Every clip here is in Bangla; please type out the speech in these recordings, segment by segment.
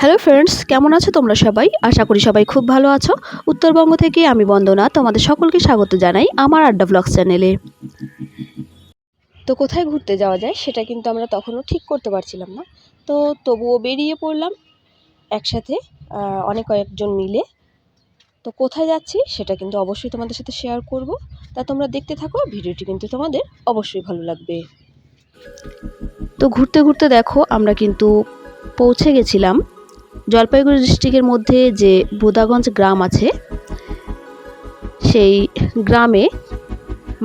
হ্যালো ফ্রেন্ডস কেমন আছো তোমরা সবাই? আশা করি সবাই খুব ভালো আছো। উত্তরবঙ্গ থেকে আমি বন্দনা, তোমাদের সকলকে স্বাগত জানাই আমার আড্ডা ব্লগস চ্যানেলে তো কোথায় ঘুরতে যাওয়া যায় সেটা কিন্তু আমরা তখনও ঠিক করতে পারছিলাম না। তো তবুও বেরিয়ে পড়লাম একসাথে অনেক কয়েকজন মিলে। তো কোথায় যাচ্ছি সেটা কিন্তু অবশ্যই তোমাদের সাথে শেয়ার করব। তা তোমরা দেখতে থাকো, ভিডিওটি কিন্তু তোমাদের অবশ্যই ভালো লাগবে। তো ঘুরতে ঘুরতে দেখো, আমরা কিন্তু পৌঁছে গেছিলাম জলপাইগুড়ি ডিস্ট্রিক্টের মধ্যে যে বুদাগঞ্জ গ্রাম আছে, সেই গ্রামে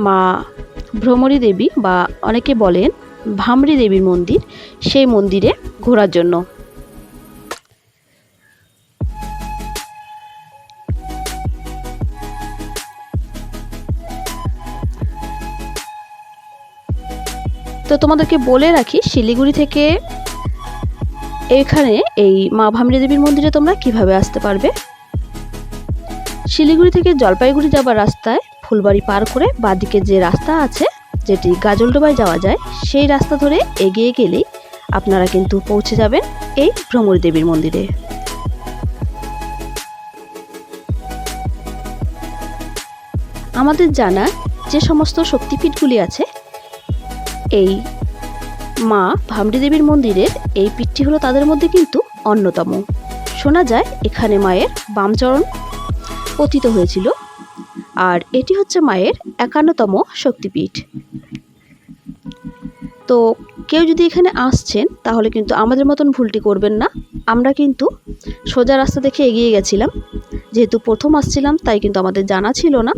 মা ভ্রমরী দেবী বা অনেকে বলেন ভামরি দেবীর মন্দির, সেই মন্দিরে ঘোরার জন্য। তো তোমাদেরকে বলে রাখি, শিলিগুড়ি থেকে এখানে এই মা ভামরি দেবীর মন্দিরে তোমরা কীভাবে আসতে পারবে? শিলিগুড়ি থেকে জলপাইগুড়ি যাবার রাস্তায় ফুলবাড়ি পার করে বাঁদিকে যে রাস্তা আছে, যেটি গাজলডোবায় যাওয়া যায়, সেই রাস্তা ধরে এগিয়ে গেলেই আপনারা কিন্তু পৌঁছে যাবেন এই ভ্রমরী দেবীর মন্দিরে। আমাদের জানা যে সমস্ত শক্তিপীঠগুলি আছে, এই মা ভামরি দেবীর মন্দিরের এই পিঠটি হলো তাদের মধ্যে কিন্তু অন্যতম। শোনা যায় এখানে মায়ের বামচরণ পতিত হয়েছিল আর এটি হচ্ছে মায়ের একান্নতম শক্তিপীঠ। তো কেউ যদি এখানে আসছেন তাহলে কিন্তু আমাদের মতন ভুলটি করবেন না। আমরা কিন্তু সোজা রাস্তা দেখে এগিয়ে গেছিলাম। যেহেতু প্রথম আসছিলাম, তাই কিন্তু আমাদের জানা ছিল না।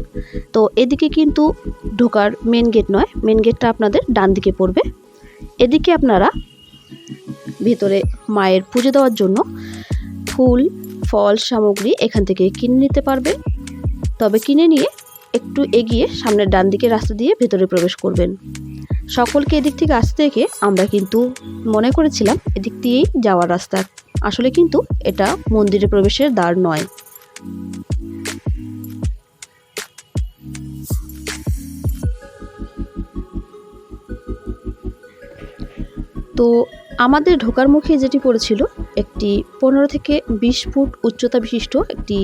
তো এদিকে কিন্তু ঢোকার মেন গেট নয় মেন গেটটা আপনাদের ডান দিকে পড়বে। এদিকে আপনারা ভেতরে মায়ের পুজো দেওয়ার জন্য ফুল, ফল, সামগ্রী এখান থেকে কিনে নিতে পারবেন। তবে কিনে নিয়ে একটু এগিয়ে সামনের ডান দিকে রাস্তা দিয়ে ভেতরে প্রবেশ করবেন। সকলকে এদিক থেকে আসতে দেখে আমরা কিন্তু মনে করেছিলাম এদিক দিয়েই যাওয়ার রাস্তা। আসলে কিন্তু এটা মন্দিরে প্রবেশের দ্বার নয়। তো আমাদের ঢোকার মুখে যেটি পড়েছিল, একটি পনেরো থেকে বিশ ফুট উচ্চতা বিশিষ্ট একটি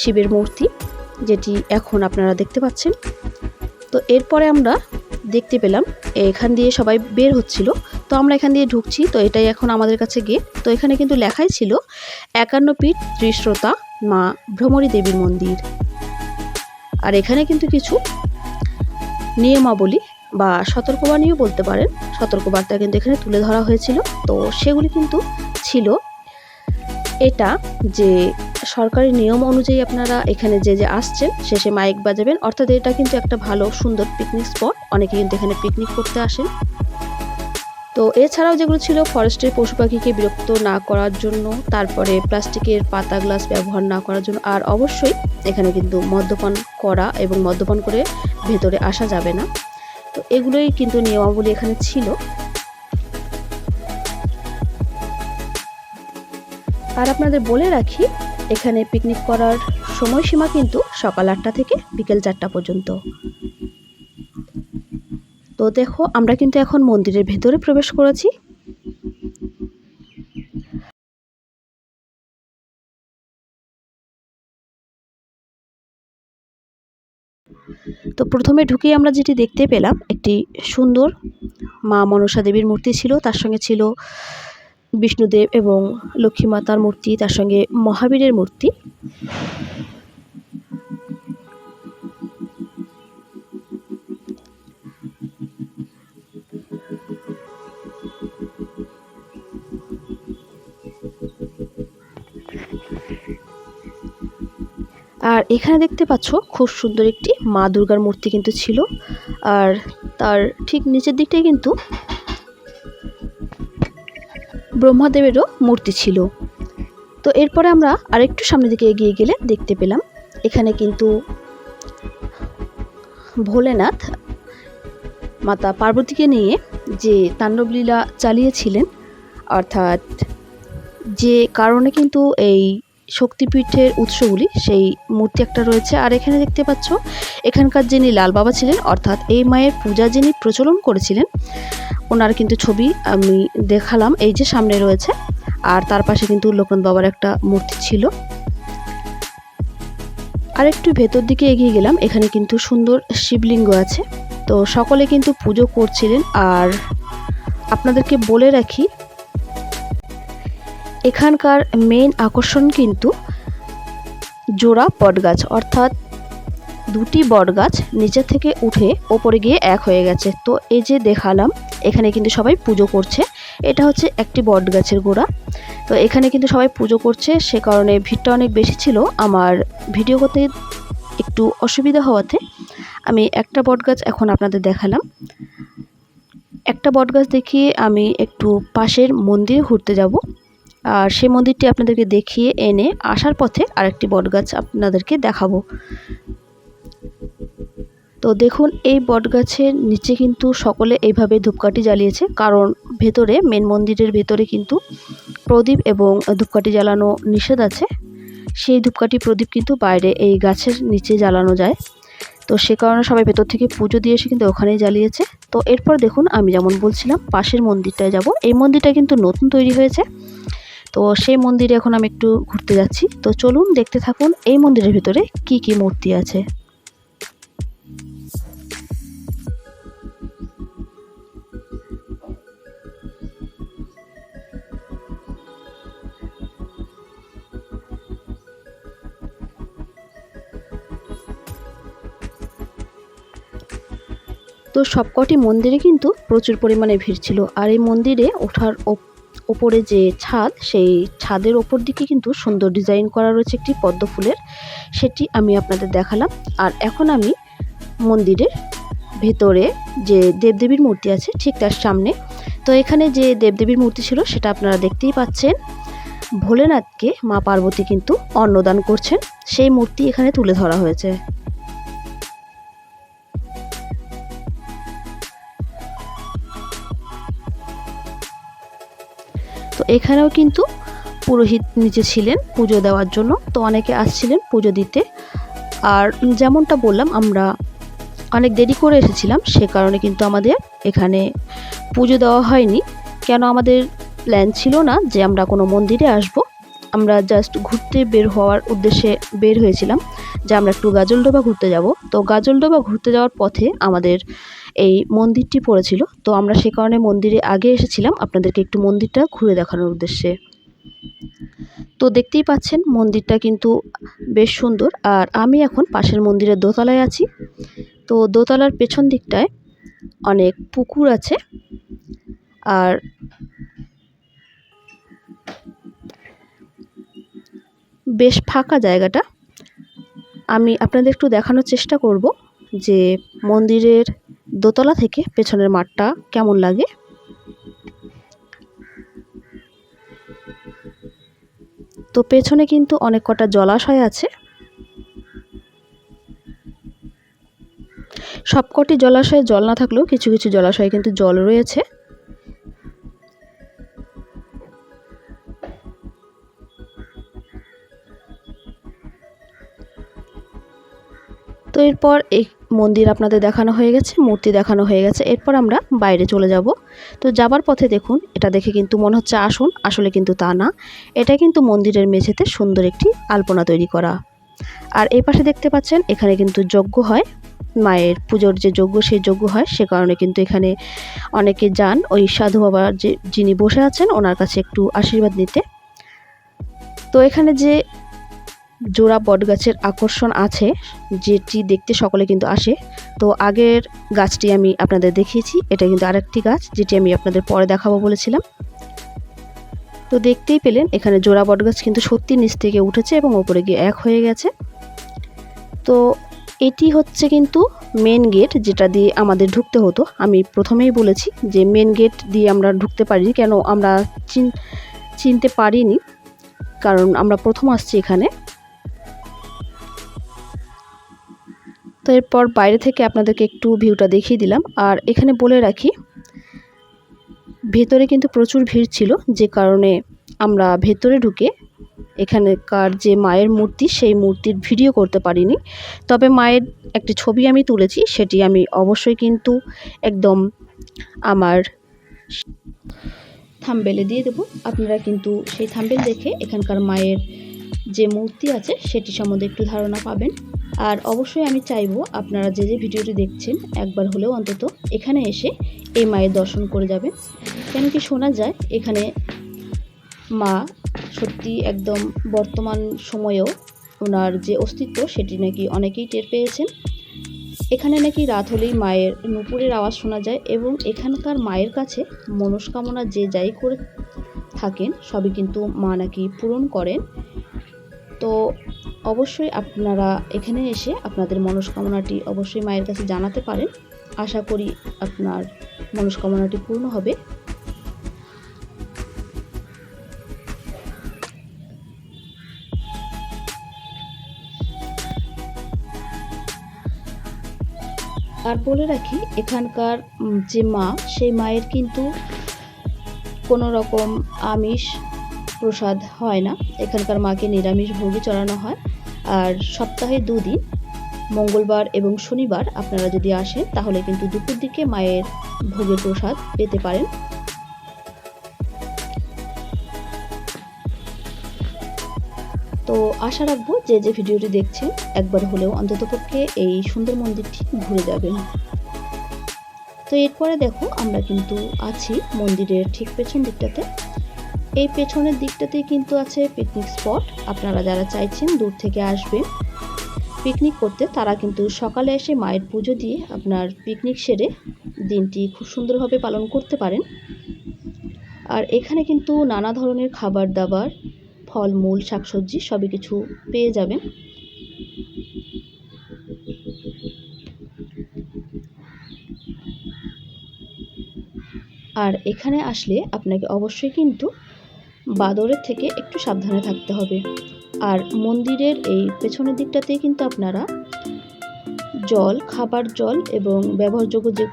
শিবের মূর্তি, যেটি এখন আপনারা দেখতে পাচ্ছেন। তো এরপরে আমরা দেখতে পেলাম, এখান দিয়ে সবাই বের হচ্ছিল। তো আমরা এখান দিয়ে ঢুকছি, তো এটাই এখন আমাদের কাছে গেট তো এখানে কিন্তু লেখাই ছিল, একান্ন পীঠ ত্রিশ্রোতা মা ভ্রমরী দেবীর মন্দির। আর এখানে কিন্তু কিছু নিয়মাবলী বা সতর্কবাণীও বলতে পারেন। সতর্কবার্তা কিন্তু এখানে তুলে ধরা হয়েছিল। তো সেগুলি কিন্তু ছিল। এটা যে সরকারি নিয়ম অনুযায়ী আপনারা এখানে যে যে আসছেন, শেষে মাইক বাজাবেন। অর্থাৎ এটা কিন্তু একটা ভালো, সুন্দর পিকনিক স্পট অনেকে কিন্তু এখানে পিকনিক করতে আসেন। তো এছাড়াও যেগুলো ছিল ফরেস্টের পশু পাখিকে বিরক্ত না করার জন্য, তারপরে প্লাস্টিকের পাতা, গ্লাস ব্যবহার না করার জন্য, আর অবশ্যই এখানে কিন্তু মদ্যপান করা এবং মদ্যপান করে ভেতরে আসা যাবে না। তো এগুলোই কিন্তু নিয়মাবলী এখানে ছিল। আর আপনাদের বলে রাখি, এখানে পিকনিক করার সময়সীমা কিন্তু সকাল আটটা থেকে বিকেল চারটা পর্যন্ত। তো দেখো, আমরা কিন্তু এখন মন্দিরের ভেতরে প্রবেশ করেছি। তো প্রথমে ঢুকেই আমরা যেটি দেখতে পেলাম, একটি সুন্দর মা মনসা দেবীর মূর্তি ছিল। তার সঙ্গে ছিল বিষ্ণুদেব এবং লক্ষ্মী মাতার মূর্তি, তার সঙ্গে মহাবীরের মূর্তি। আর এখানে দেখতে পাচ্ছ খুব সুন্দর একটি মা দুর্গার মূর্তি কিন্তু ছিল। আর তার ঠিক নিচের দিকটাই কিন্তু ব্রহ্মাদেবেরও মূর্তি ছিল। তো এরপরে আমরা আরেকটু সামনের দিকে এগিয়ে গেলে দেখতে পেলাম, এখানে কিন্তু ভোলেনাথ মাতা পার্বতীকে নিয়ে যে তাণ্ডবলীলা চালিয়েছিলেন, অর্থাৎ যে কারণে কিন্তু এই শক্তিপীঠের উৎসগুলি, সেই মূর্তি একটা রয়েছে। আর এখানে দেখতে পাচ্ছ, এখানকার যিনি লাল বাবা ছিলেন, অর্থাৎ এই মায়ের পূজা যিনি প্রচলন করেছিলেন, ওনার কিন্তু ছবি আমি দেখালাম, এই যে সামনে রয়েছে। আর তার পাশে কিন্তু লোকনাথ বাবার একটা মূর্তি ছিল। আর একটু ভেতর দিকে এগিয়ে গেলাম, এখানে কিন্তু সুন্দর শিবলিঙ্গ আছে। তো সকলে কিন্তু পুজো করছিলেন। আর আপনাদেরকে বলে রাখি এখানকার মেন আকর্ষণ কিন্তু জোড়া বটগাছ, অর্থাৎ দুটি বটগাছ নিচে থেকে উঠে ওপরে গিয়ে এক হয়ে গেছে। তো এই যে দেখালাম, এখানে কিন্তু সবাই পুজো করছে। এটা হচ্ছে একটি বট গাছের গোড়া। তো এখানে কিন্তু সবাই পুজো করছে, সে কারণে ভিড়টা অনেক বেশি ছিল। আমার ভিডিও করতে একটু অসুবিধা হওয়াতে আমি একটা বট গাছ এখন আপনাদের দেখালাম। একটা বট গাছ দেখিয়ে আমি একটু পাশের মন্দিরে ঘুরতে যাব। আর সেই মন্দিরটি আপনাদেরকে দেখিয়ে এনে আসার পথে আরেকটি বট গাছ আপনাদেরকে দেখাবো। তো দেখুন, এই বটগাছের নিচে কিন্তু সকলে এইভাবে ধূপকাঠি জ্বালিয়েছে, কারণ ভেতরে মেন মন্দিরের ভেতরে কিন্তু প্রদীপ এবং ধূপকাঠি জ্বালানো নিষেধ আছে। সেই ধূপকাঠি প্রদীপ কিন্তু বাইরে এই গাছের নিচে জ্বালানো যায়। তো সে কারণে সবাই ভেতর থেকে পুজো দিয়ে এসে কিন্তু ওখানেই জ্বালিয়েছে। তো এরপর দেখুন, আমি যেমন বলছিলাম, পাশের মন্দিরটায় যাব। এই মন্দিরটা কিন্তু নতুন তৈরি হয়েছে। তো সেই মন্দিরে এখন আমি একটু ঘুরতে যাচ্ছি। তো চলুন দেখতে থাকুন এই মন্দিরের ভিতরে কি কি মূর্তি আছে। তো সবকটি মন্দিরে কিন্তু প্রচুর পরিমাণে ভিড় ছিল। আর এই মন্দিরে ওঠার ওপরে যে ছাদ, সেই ছাদের ওপর দিকে কিন্তু সুন্দর ডিজাইন করা রয়েছে একটি পদ্ম ফুলের। সেটি আমি আপনাদের দেখালাম। আর এখন আমি মন্দিরের ভেতরে যে দেবদেবীর মূর্তি আছে, ঠিক তার সামনে। তো এখানে যে দেবদেবীর মূর্তি ছিল, সেটা আপনারা দেখতেই পাচ্ছেন। ভোলেনাথকে মা পার্বতী কিন্তু অন্নদান করছেন। সেই মূর্তি এখানে তুলে ধরা হয়েছে। এখানেও কিন্তু পুরোহিত নিচে ছিলেন পুজো দেওয়ার জন্য। তো অনেকে আসছিলেন পুজো দিতে। আর যেমনটা বললাম, আমরা অনেক দেরি করে এসেছিলাম, সে কারণে কিন্তু আমাদের এখানে পুজো দেওয়া হয়নি। কেন আমাদের প্ল্যান ছিল না যে আমরা কোনো মন্দিরে আসব। আমরা জাস্ট ঘুরতে বের হওয়ার উদ্দেশ্যে বের হয়েছিলাম। যে আমরা একটু গাজলডোবা ঘুরতে যাব। তো গাজলডোবা ঘুরতে যাওয়ার পথে আমাদের এই মন্দিরটি পড়েছিল। তো আমরা সে কারণে মন্দিরে আগে এসেছিলাম। আপনাদেরকে একটু মন্দিরটা ঘুরে দেখানোর উদ্দেশ্যে। তো দেখতেই পাচ্ছেন, মন্দিরটা কিন্তু বেশ সুন্দর। আর আমি এখন পাশের মন্দিরের দোতলায় আছি। তো দোতলার পেছন দিকটায় অনেক পুকুর আছে। আর বেশ ফাঁকা জায়গাটা। আমি আপনাদের একটু দেখানোর চেষ্টা করব যে মন্দিরের দোতলা থেকে পেছনের মাঠটা কেমন লাগে। তো পেছনে কিন্তু অনেক কটা জলাশয় আছে। সবকটি জলাশয়ে জল না থাকলেও কিছু কিছু জলাশয়ে কিন্তু জল রয়েছে। তো এরপর এই মন্দির আপনাদের দেখানো হয়ে গেছে, মূর্তি দেখানো হয়ে গেছে। এরপর আমরা বাইরে চলে যাব। তো যাবার পথে দেখুন, এটা দেখে কিন্তু মনে হচ্ছে আসুন, আসলে কিন্তু তা না। এটা কিন্তু মন্দিরের মেঝেতে সুন্দর একটি আলপনা তৈরি করা। আর এই পাশে দেখতে পাচ্ছেন, এখানে কিন্তু যজ্ঞ হয়। মায়ের পুজোর যে যজ্ঞ, সেই যজ্ঞ হয়। সে কারণে কিন্তু এখানে অনেকে যান। ওই সাধু বাবা যে, যিনি বসে আছেন, ওনার কাছে একটু আশীর্বাদ নিতে। তো এখানে যে জোড়া বটগাছের আকর্ষণ আছে, যেটি দেখতে সকলে কিন্তু আসে। তো আগের গাছটি আমি আপনাদের দেখিয়েছি, এটা কিন্তু আরেকটি গাছ, যেটি আমি আপনাদের পরে দেখাবো বলেছিলাম। তো দেখতেই পেলেন, এখানে জোড়া বটগাছ কিন্তু সত্যি নিচ থেকে উঠেছে এবং ওপরে গিয়ে এক হয়ে গেছে। তো এটি হচ্ছে কিন্তু মেন গেট যেটা দিয়ে আমাদের ঢুকতে হতো। আমি প্রথমেই বলেছি যে মেন গেট দিয়ে আমরা ঢুকতে পারিনি, কেন আমরা চিন, চিনতে পারিনি। কারণ আমরা প্রথম আসছি এখানে। তো এরপর বাইরে থেকে আপনাদেরকে একটু ভিউটা দেখিয়ে দিলাম। আর এখানে বলে রাখি, ভেতরে কিন্তু প্রচুর ভিড় ছিল, যে কারণে আমরা ভেতরে ঢুকে এখানকার যে মায়ের মূর্তি, সেই মূর্তির ভিডিও করতে পারিনি। তবে মায়ের একটি ছবি আমি তুলেছি, সেটি আমি অবশ্যই কিন্তু একদম আমার থাম্বেলে দিয়ে দেবো। আপনারা কিন্তু সেই থাম্বেল দেখে এখানকার মায়ের যে মূর্তি আছে, সেটি সম্বন্ধে একটু ধারণা পাবেন। আর অবশ্যই আমি চাইব আপনারা যে যে ভিডিওটি দেখছেন একবার হলেও অন্তত এখানে এসে এই মায়ের দর্শন করে যাবেন। কেন কি শোনা যায়, এখানে মা সত্যি একদম বর্তমান সময়েও ওনার যে অস্তিত্ব সেটি নাকি অনেকেই টের পেয়েছেন। এখানে নাকি রাত হলেই মায়ের নুপুরের আওয়াজ শোনা যায় এবং এখানকার মায়ের কাছে মনস্কামনা যে যাই করে থাকেন, সবই কিন্তু মা নাকি পূরণ করেন। তো অবশ্যই আপনারা এখানে এসে আপনাদের মনস্কামনাটি অবশ্যই মায়ের কাছে জানাতে পারেন। আশা করি আপনার মনস্কামনাটি পূর্ণ হবে। আর বলে রাখি, এখানকার যে মা, সেই মায়ের কিন্তু কোনো রকম আমিষ প্রসাদ হয় না। এখানকার মাকে নিরামিষ ভোগই চড়ানো হয়। আর সপ্তাহে দুদিন, মঙ্গলবার এবং শনিবার আপনারা যদি আসেন, তাহলে কিন্তু দুপুর দিকে মায়ের ভোগের প্রসাদ পেতে পারেন। তো আশা রাখব যে যে ভিডিওটি দেখছেন, একবার হলেও অন্ততপক্ষে এই সুন্দর মন্দিরটি ঘুরে যাবেন। তো এরপরে দেখো, আমরা কিন্তু আছি মন্দিরের ঠিক পেছন দিকটাতে। এই পেছনের দিকটাতেই কিন্তু আছে পিকনিক স্পট আপনারা যারা চাইছেন দূর থেকে আসবেন। পিকনিক করতে তারা কিন্তু সকালে এসে মায়ের পুজো দিয়ে আপনার পিকনিক সেরে দিনটি খুব সুন্দরভাবে পালন করতে পারেন। আর এখানে কিন্তু নানা ধরনের খাবার দাবার, ফলমূল, শাকসবজি সবই কিছু পেয়ে যাবেন। আর এখানে আসলে আপনাকে অবশ্যই কিন্তু বাদরের থেকে একটু সাবধানে থাকতে হবে। আর মন্দিরের এই পেছনের দিকটাতেই কিন্তু আপনারা জল, খাবার জল এবং ব্যবহারযোগ্য যে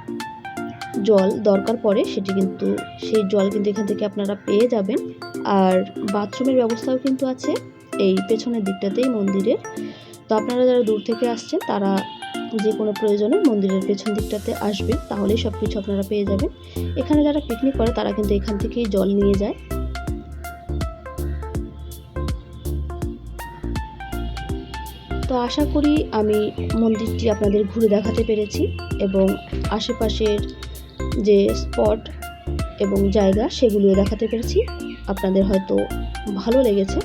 জল দরকার পড়ে সেটি কিন্তু, সেই জল কিন্তু এখান থেকে আপনারা পেয়ে যাবেন। আর বাথরুমের ব্যবস্থাও কিন্তু আছে এই পেছনের দিকটাতেই মন্দিরের। তো আপনারা যারা দূর থেকে আসছেন, তারা যে কোনো প্রয়োজনে মন্দিরের পেছন দিকটাতে আসবেন, তাহলেই সব কিছু আপনারা পেয়ে যাবেন। এখানে যারা পিকনিক করে, তারা কিন্তু এখান থেকেই জল নিয়ে যায়। তো আশা করি আমি মন্দিরটি আপনাদের ঘুরে দেখাতে পেরেছি এবং আশেপাশের যে স্পট এবং জায়গা সেগুলিও দেখাতে পেরেছি। আপনাদের হয়তো ভালো লেগেছে।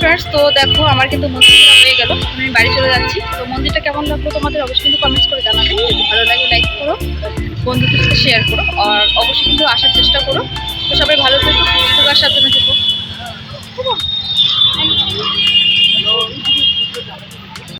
ফ্রেন্ডস তো দেখো, আমার কিন্তু মন্দিরটা হয়ে গেল। আমি বাড়ি চলে যাচ্ছি। তো মন্দিরটা কেমন লাগল তোমাদের অবশ্যই কিন্তু কমেন্টস করে জানাবে। ভালো লাগে লাইক করো, বন্ধুদের সাথে শেয়ার করো। আর অবশ্যই কিন্তু আসার চেষ্টা করো। তো সবাই ভালো থেকো সুখার সাথে থেকো।